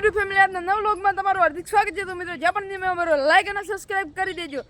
YouTube family આજના નવ લોગમાં તમારું હાર્દિક સ્વાગત છે. તો મિત્રો, જ્યાં પણ તમે અમારો લાઈક અને સબસ્ક્રાઇબ કરી દેજો.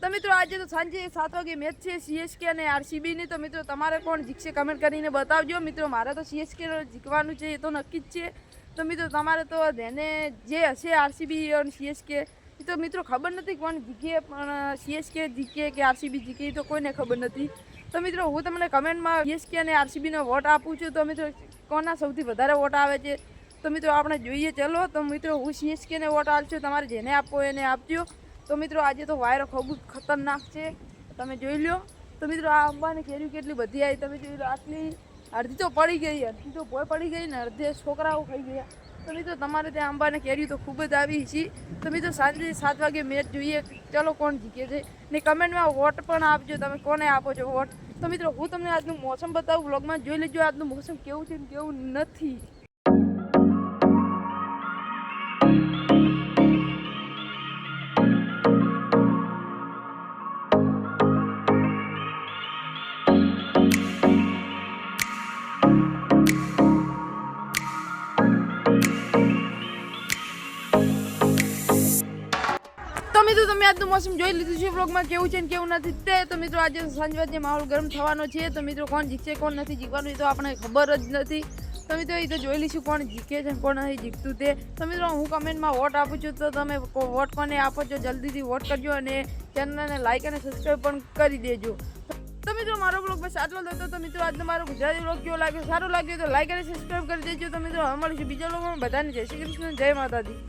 તો મિત્રો, આજે તો સાંજે સાત વાગે મેચ છે સીએસકે અને આરસીબીની તો મિત્રો, તમારે કોણ જીતશે કમેન્ટ કરીને બતાવજો. મિત્રો, મારે તો સીએસકે જીતવાનું છે, એ તો નક્કી જ છે. તો મિત્રો, તમારે તો જેને જે હશે આરસીબી અને સીએસકે એ તો મિત્રો ખબર નથી કોણ જીકે પણ સીએસકે જીકે કે આરસીબી જીકે એ તો કોઈને ખબર નથી. તો મિત્રો, હું તમને કમેન્ટમાં સીએસકે અને આરસીબીનો વોટ આપું છું. તો મિત્રો, કોના સૌથી વધારે વોટ આવે છે? તો મિત્રો આપણે જોઈએ ચલો. તો મિત્રો હું સીએસકેને વોટ આપજો. તમારે જેને આપવો એને આપજો. તો મિત્રો આજે તો વાયરો ખૂબ ખતરનાક છે. તમે જોઈ લો. તો મિત્રો આ અંબાની કેરી કેટલી બધી આવી. તમે જોઈ લો, આટલી અડધી તો પડી ગઈ. અડધી તો ભોય પડી ગઈ ને અડધે છોકરાઓ ખાઈ ગયા. તો મિત્રો તમારે ત્યાં અંબાને કેરી તો ખૂબ જ આવી છે. તો મિત્રો સાંજે સાત વાગે મેચ જોઈએ. ચલો કોણ જીતે છે? ને કમેન્ટમાં વોટ પણ આપજો. તમે કોને આપો છો વોટ? તો મિત્રો હું તમને આજનું મોસમ બતાવું. વ્લોગમાં જોઈ લેજો. આજનું મોસમ કેવું છે ને કેવું નથી. તો મિત્રો, તમે આજનું મોસમ જોઈ લીધું છે વ્લોગમાં કેવું છે ને કેવું નથી તે તો મિત્રો, આજે સાંજ વચ્ચે માહોલ ગરમ થવાનો છે. તો મિત્રો, કોણ જીતશે, કોણ નથી જીતવાનું એ તો આપણને ખબર જ નથી. તો મિત્રો, એ તો જોઈ લઈશું કોણ જીતે છે કોણ નથી જીતતું તે. તો મિત્રો, હું કમેન્ટમાં વોટ આપું છું, તો તમે વોટ કોને આપો છો, જલ્દીથી વોટ કરજો અને ચેનલને લાઇક અને સબસ્ક્રાઈબ પણ કરી દેજો. તો મિત્રો, મારો બ્લોગ બસ આટલો હતો. તો મિત્રો, આજનો મારો ગુજરાતી બ્લોગ કેવો લાગ્યો? સારું લાગ્યો તો લાઈક અને સબસ્ક્રાઈબ કરી દેજો. તો મિત્રો મળીશું બીજા લોકો બધાને જય શ્રી કૃષ્ણ, જય માતાજી.